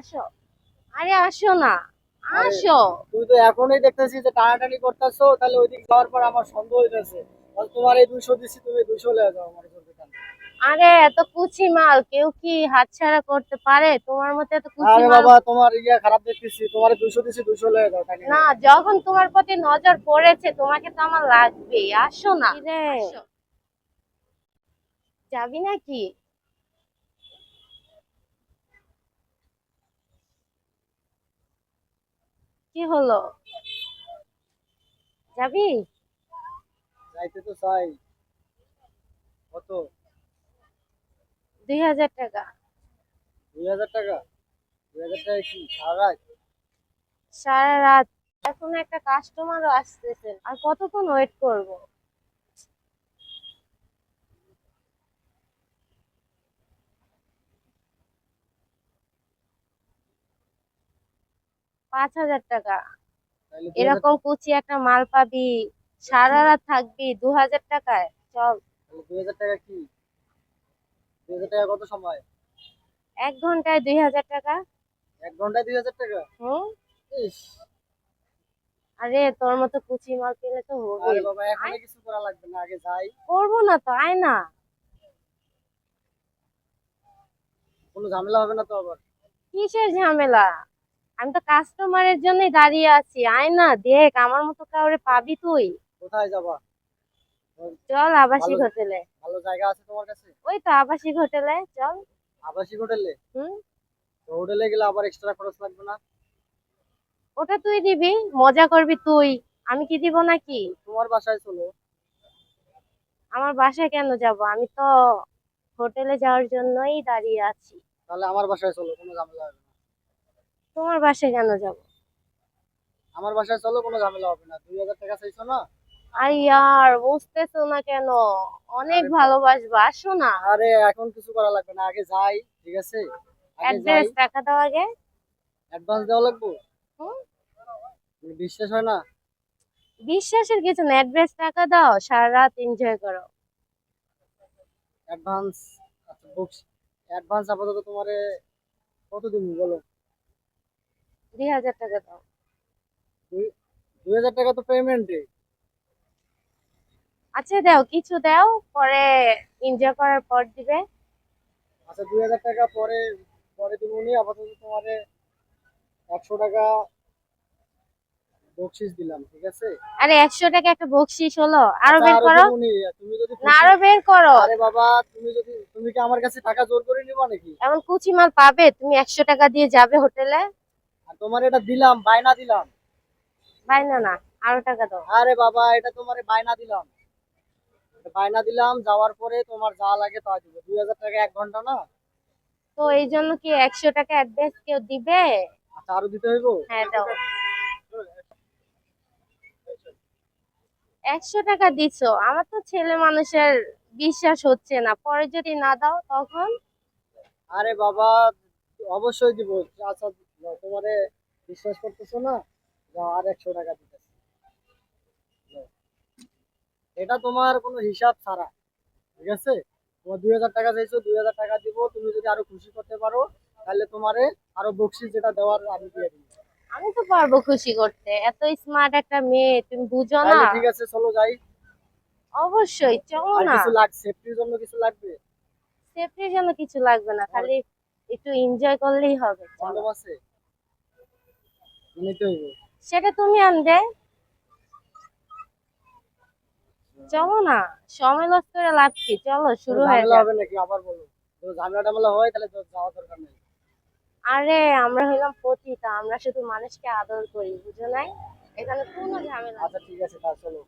আসো। আরে আসো না আসো। তুমি তো এখনই দেখতেছি যে টানাটানি করতেছো তাহলে ওইদিক যাওয়ার পর আমার সন্দেহ হইতেছে। তোমার এই দুইশো দিচ্ছি তুমি দুইশো লেগে যাও আমার আরে এত কুচি মাল কেউ কি হাতছাড়া করতে পারে? তোমার মতো এত কুচি আরে বাবা তোমার ইয়ে খারাপ দেখতেছি তোমার দুইশো দিচ্ছি দুইশো লেগে যাও টাকা না? যখন তোমার প্রতি নজর পড়েছে তোমাকে তো আমার লাগবে আসো না। রে যাবি নাকি? কি হলো? যাবি? যাইতে তো চাই। কত? দুই হাজার টাকা। দুই হাজার টাকা? দুই হাজার টাকা কি? সারা সারা রাত। এখন একটা কাস্টমারও আসতেছেন আর কতক্ষণ ওয়েট করব? পাঁচ হাজার টাকা। এরকম কুচি একটা মাল পাবি সারা রাত থাকবি দু হাজার টাকায়। চল। তাহলে হাজার টাকা কি? দুই হাজার টাকা কত সময়? এক ঘন্টায় দুই হাজার টাকা। এক ঘন্টায় দুই হাজার টাকা? হুম। আরে তোর মতো কুচি মাল পেলে তো হবে আরে বাবা এখানে কিছু করা লাগবে না আগে যাই। করব না তো আয় না। কোনো ঝামেলা হবে না তো আবার? কিসের ঝামেলা? আমি তো কাস্টমারের জন্যই দাঁড়িয়ে আছি। আয় না দেখ আমার মতো কাউরে পাবি তুই। কোথায় যাবা? চল আবাসিক হোটেলে। ভালো জায়গা আছে তোমার কাছে? ওই তো আবাসিক হোটেলে চল। আবাসিক হোটেলে? হুম। তো হোটেলে গেলে আবার এক্সট্রা খরচ লাগবে না? ওটা তুই দিবি মজা করবি তুই। আমি কি দিব নাকি? তোমার বাসায় চলো। আমার বাসায় কেন যাব? আমি তো হোটেলে যাওয়ার জন্যই দাঁড়িয়ে আছি। তাহলে আমার বাসায় চলো কোনো ঝামেলা হবে না। তোমার বাসায় কেন যাব? আমার বাসায় চলো কোনো ঝামেলা হবে না। দুই হাজার টাকা চাইছো না? আর ইয়ার বুঝতেছো না কেন? অনেক ভালোবাসবো আসো না। আরে এখন কিছু করা লাগবে না। আগে যাই ঠিক আছে? অ্যাড্রেস টাকা দাও আগে। অ্যাডভান্স দেওয়া লাগবে? হুম? বিশ্বাস হয় না? বিশ্বাসের কিছু না অ্যাড্রেস টাকা দাও সারা রাত এনজয় করো। অ্যাডভান্স আচ্ছা বুকস অ্যাডভান্স আপাতত তোমারে কত দিন বলো? দুই হাজার টাকা দাও। দুই হাজার টাকা তো পেমেন্টে আচ্ছা দাও কিছু দাও পরে এনজয় করার পর দিবে। আচ্ছা দুই হাজার টাকা পরে পরে দিব নি আপাতত তোমারে একশো টাকা বকশিস দিলাম ঠিক আছে? আরে একশো টাকা একটা বকশিস হলো আরও আচ্ছা, বের করো। তুমি যদি না আরও বের করো। আরে বাবা তুমি যদি তুমি কি আমার কাছে টাকা জোর করে নিবা নাকি? এমন কুচি মাল পাবে তুমি একশো টাকা দিয়ে যাবে হোটেলে। আর তোমার এটা দিলাম বায়না দিলাম। ভাই না আরও টাকা দাও। আরে বাবা এটা তোমার বায়না দিলাম। বায়না দিলাম যাওয়ার পরে তোমার যা লাগে তা দিব। দুই হাজার টাকা এক ঘণ্টা না? তো এই জন্য কি একশো টাকা অ্যাডভান্স কেউ দিবে? আচ্ছা আরও দিতে হইব? হ্যাঁ দাও। একশো টাকা দিছো। আমার তো ছেলে মানুষের বিশ্বাস হচ্ছে না। পরে যদি না দাও তখন? আরে বাবা অবশ্যই দিব। আচ্ছা তোমারে বিশ্বাস করতেছো না যাও আর একশো টাকা দিতেছি। এটা তোমার কোনো হিসাব ছাড়া ঠিক আছে? তোমার দুই হাজার টাকা চাইছো দুই হাজার টাকা দিব তুমি যদি আরও খুশি করতে পারো তাহলে তোমারে আরও বকশিস যেটা দেওয়ার আমি দিয়ে দিব। আমি তো পারব খুশি করতে এত স্মার্ট একটা মেয়ে তুমি বুঝো না। ঠিক আছে চলো যাই। অবশ্যই চলো না। কিছু লাগ সেফটির জন্য কিছু লাগবে? সেফটির জন্য কিছু লাগবে না খালি একটু এনজয় করলেই হবে আছে হইব সেটা তুমি আনবে। চলো না সময় নষ্ট করে লাভ কি? চলো শুরু হয়ে যাবে নাকি? আবার বলো। যদি ঝামেলা টামেলা হয় তাহলে যাওয়া দরকার নেই। আরে আমরা হইলাম পতিতা আমরা শুধু মানুষকে আদর করি বুঝো নাই? এখানে কোনো ঝামেলা আচ্ছা ঠিক আছে তা চলো।